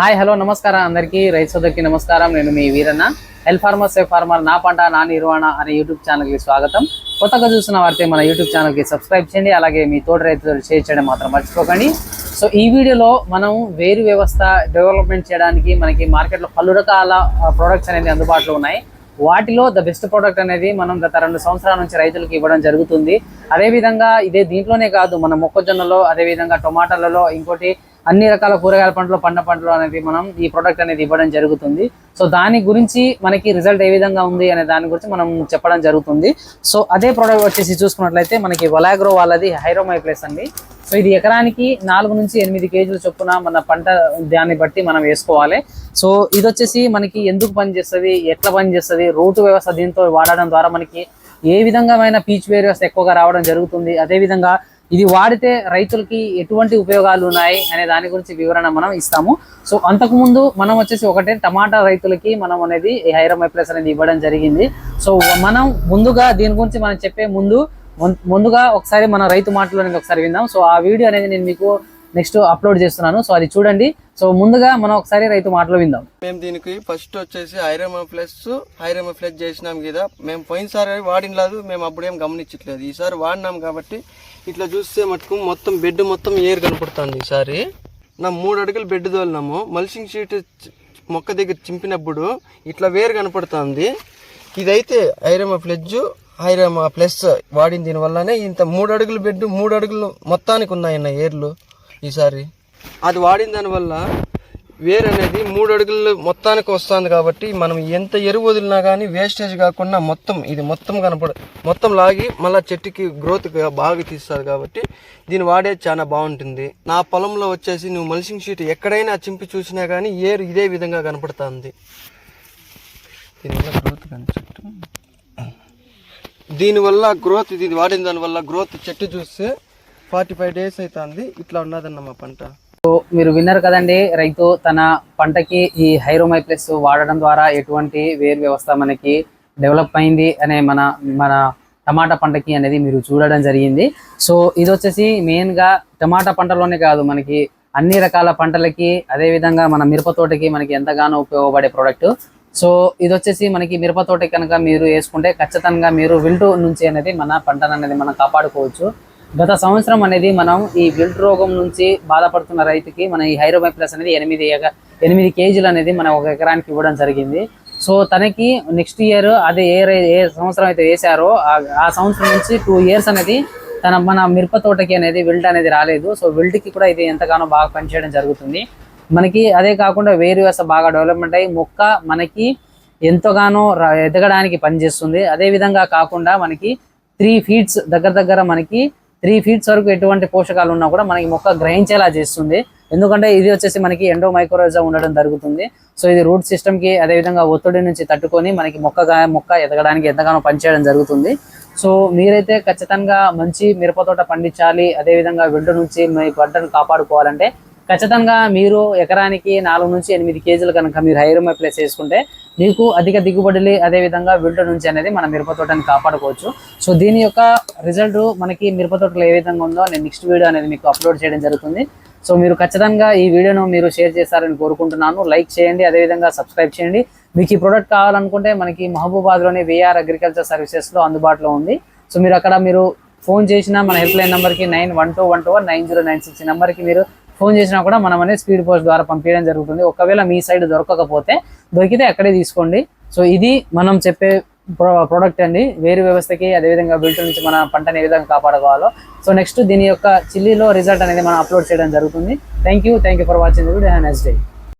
Hi hello నమస్కారం అందరికీ. రైతు సోదరికి నమస్కారం. నేను మీ వీరన్న. హెల్ ఫార్మర్ సేఫ్ ఫార్మర్ నా పంట నా నిర్వహణ అనే యూట్యూబ్ ఛానల్కి స్వాగతం. కొత్తగా చూసిన వారితే మన యూట్యూబ్ ఛానల్కి సబ్స్క్రైబ్ చేయండి. అలాగే మీ తోటి రైతులు షేర్ చేయడం మాత్రం మర్చిపోకండి. సో ఈ వీడియోలో మనం వేరు వ్యవస్థ డెవలప్మెంట్ చేయడానికి మనకి మార్కెట్లో పలు రకాల ప్రోడక్ట్స్ అనేది అందుబాటులో ఉన్నాయి. వాటిలో ద బెస్ట్ ప్రోడక్ట్ అనేది మనం గత రెండు సంవత్సరాల నుంచి రైతులకు ఇవ్వడం జరుగుతుంది. అదేవిధంగా ఇదే దీంట్లోనే కాదు మన మొక్కజొన్నలో అదేవిధంగా టొమాటాలలో ఇంకోటి అన్ని రకాల కూరగాయల పంటలు పండ్ల పంటలు అనేది మనం ఈ ప్రోడక్ట్ అనేది ఇవ్వడం జరుగుతుంది. సో దాని గురించి మనకి రిజల్ట్ ఏ విధంగా ఉంది అనే దాని గురించి మనం చెప్పడం జరుగుతుంది. సో అదే ప్రోడక్ట్ వచ్చేసి చూసుకున్నట్లయితే మనకి వలాగ్రో వాళ్ళది హైరోమై ప్లేస్ అండి. సో ఇది ఎకరానికి నాలుగు నుంచి ఎనిమిది కేజీల చొప్పున మన పంట దాన్ని బట్టి మనం వేసుకోవాలి. సో ఇది వచ్చేసి మనకి ఎందుకు పనిచేస్తుంది ఎట్లా పనిచేస్తుంది రోటు వ్యవస్థ దీంతో వాడడం ద్వారా మనకి ఏ విధంగామైన పీచ్ వేరియస్ ఎక్కువగా రావడం జరుగుతుంది. అదేవిధంగా ఇది వాడితే రైతులకి ఎటువంటి ఉపయోగాలు ఉన్నాయి అనే దాని గురించి వివరణ మనం ఇస్తాము. సో అంతకుముందు మనం వచ్చేసి ఒకటే టమాటా రైతులకి మనం అనేది హైరమ్ ప్లస్ అనేది ఇవ్వడం జరిగింది. సో మనం ముందుగా దీని గురించి మనం చెప్పే ముందు ముందుగా ఒకసారి మన రైతు మాటలు అనేది ఒకసారి విందాం. సో ఆ వీడియో అనేది నేను మీకు నెక్స్ట్ అప్లోడ్ చేస్తున్నాను. సో అది చూడండి. సో ముందుగా మనం ఒకసారి రైతు మాటలు విందాం. మేము దీనికి ఫస్ట్ వచ్చేసి ఐరమ ప్లస్ ఐరమ ప్లస్ చేసినాం కదా. మేము పోయినసారి వాడినలేదు మేము అప్పుడేం గమనించట్లేదు. ఈసారి వాడినాం కాబట్టి ఇట్లా చూస్తే మటుకు మొత్తం బెడ్ మొత్తం ఏర్ కనపడుతుంది ఈసారి. నా మూడు అడుగులు బెడ్ తోలినాము. మల్సింగ్ షీట్ మొక్క దగ్గర చింపినప్పుడు ఇట్లా వేరు కనపడుతుంది. ఇదైతే ఐరమ ఫ్లెడ్జ్ ఐరమ ప్లస్ వాడిన దీనివల్లనే ఇంత మూడు అడుగులు బెడ్ మూడు అడుగులు మొత్తానికి ఉన్నాయన్న ఏర్లు. ఈసారి? అది వాడిన దానివల్ల వేరు అనేది మూడు అడుగులు మొత్తానికి వస్తుంది కాబట్టి మనం ఎంత ఎరువు వదిలినా కానీ వేస్టేజ్ కాకుండా మొత్తం ఇది మొత్తం కనపడ మొత్తం లాగి మళ్ళీ చెట్టుకి గ్రోత్ బాగా తీస్తుంది కాబట్టి దీన్ని వాడేది చాలా బాగుంటుంది. నా పొలంలో వచ్చేసి నువ్వు మల్సింగ్ షీట్ ఎక్కడైనా చింపి చూసినా కానీ ఏరు ఇదే విధంగా కనపడుతుంది. దీనివల్ల గ్రోత్ కానీ చెట్టు? దీనివల్ల గ్రోత్ ఇది వాడిన దానివల్ల గ్రోత్ చెట్టు చూస్తే ఫార్టీ ఫైవ్ డేస్ అవుతుంది ఇట్లా ఉన్నదన్న మా పంట. సో మీరు విన్నారు కదండి రైతు తన పంటకి ఈ హైరోమై ప్లస్ వాడడం ద్వారా ఎటువంటి వేరు వ్యవస్థ మనకి డెవలప్ అయింది అనే మన మన టమాటా పంటకి అనేది మీరు చూడడం జరిగింది. సో ఇది వచ్చేసి మెయిన్గా టమాటా పంటలోనే కాదు మనకి అన్ని రకాల పంటలకి అదే విధంగా మన మిరప తోటకి మనకి ఎంతగానో ఉపయోగపడే ప్రోడక్ట్. సో ఇది వచ్చేసి మనకి మిరప తోట కనుక మీరు వేసుకుంటే ఖచ్చితంగా మీరు విల్టు నుంచి అనేది మన పంటను అనేది మనం కాపాడుకోవచ్చు. గత సంవత్సరం అనేది మనం ఈ విల్ట్ రోగం నుంచి బాధపడుతున్న రైతుకి మన ఈ హైరోబై ప్లస్ అనేది ఎనిమిది ఎక- ఎనిమిది కేజీలు అనేది మనం ఒక ఎకరానికి ఇవ్వడం జరిగింది. సో తనకి నెక్స్ట్ ఇయర్ అదే ఏ ఏ సంవత్సరం అయితే వేశారో ఆ- సంవత్సరం నుంచి టూ ఇయర్స్ అనేది తన మన మిరప తోటకి అనేది విల్ట్ అనేది రాలేదు. సో విల్ట్కి కూడా ఇది ఎంతగానో బాగా పనిచేయడం జరుగుతుంది. మనకి అదే కాకుండా వేరు వ్యవస్థ బాగా డెవలప్మెంట్ అయ్యి మొక్క మనకి ఎంతగానో ఎదగడానికి పనిచేస్తుంది. అదే విధంగా కాకుండా మనకి త్రీ ఫీట్స్ దగ్గర దగ్గర మనకి త్రీ ఫీట్స్ వరకు ఎటువంటి పోషకాలు ఉన్నా కూడా మనకి మొక్క గ్రహించేలా చేస్తుంది. ఎందుకంటే ఇది వచ్చేసి మనకి ఎండో మైక్రోజా ఉండడం జరుగుతుంది. సో ఇది రూట్ సిస్టమ్కి కి అదే విధంగా ఒత్తిడి నుంచి తట్టుకొని మనకి మొక్కగా మొక్క ఎదగడానికి ఎంతగానో పనిచేయడం జరుగుతుంది. సో మీరైతే ఖచ్చితంగా మంచి మిరప తోట పండించాలి. అదే విధంగా నుంచి మీ పంటను కాపాడుకోవాలంటే ఖచ్చితంగా మీరు ఎకరానికి నాలుగు నుంచి ఎనిమిది కేజీలు కనుక మీరు హైరమై ప్లేస్ చేసుకుంటే మీకు అధిక దిగుబడులు అదే విధంగా నుంచి అనేది మన మిరప తోటని కాపాడుకోవచ్చు. సో దీని యొక్క రిజల్ట్ మనకి మిరప తోటలో ఏ విధంగా ఉందో నేను నెక్స్ట్ వీడియో అనేది మీకు అప్లోడ్ చేయడం జరుగుతుంది. సో మీరు ఖచ్చితంగా ఈ వీడియోను మీరు షేర్ చేస్తారని కోరుకుంటున్నాను. లైక్ చేయండి అదే విధంగా సబ్స్క్రైబ్ చేయండి. మీకు ఈ ప్రోడక్ట్ కావాలనుకుంటే మనకి మహబూబాద్లోని విఆర్ అగ్రికల్చర్ సర్వీసెస్లో అందుబాటులో ఉంది. సో మీరు అక్కడ మీరు ఫోన్ చేసిన మన హెల్ప్ లైన్ నెంబర్కి nine one two one two one nine zero nine six నెంబర్కి మీరు ఫోన్ చేసినా కూడా మనం అనేది స్పీడ్ పోస్ట్ ద్వారా పంపించడం జరుగుతుంది. ఒకవేళ మీ సైడ్ దొరకకపోతే దొరికితే అక్కడే తీసుకోండి. సో ఇది మనం చెప్పే ప్రోడక్ట్ అండి. వేరు వ్యవస్థకి అదేవిధంగా బిల్ట్ నుంచి మన పంటని ఏ విధంగా కాపాడుకోవాలో. సో నెక్స్ట్ దీని యొక్క చిల్లీలో రిజల్ట్ అనేది మనం అప్లోడ్ చేయడం జరుగుతుంది. Thank you thank you for watching good have next day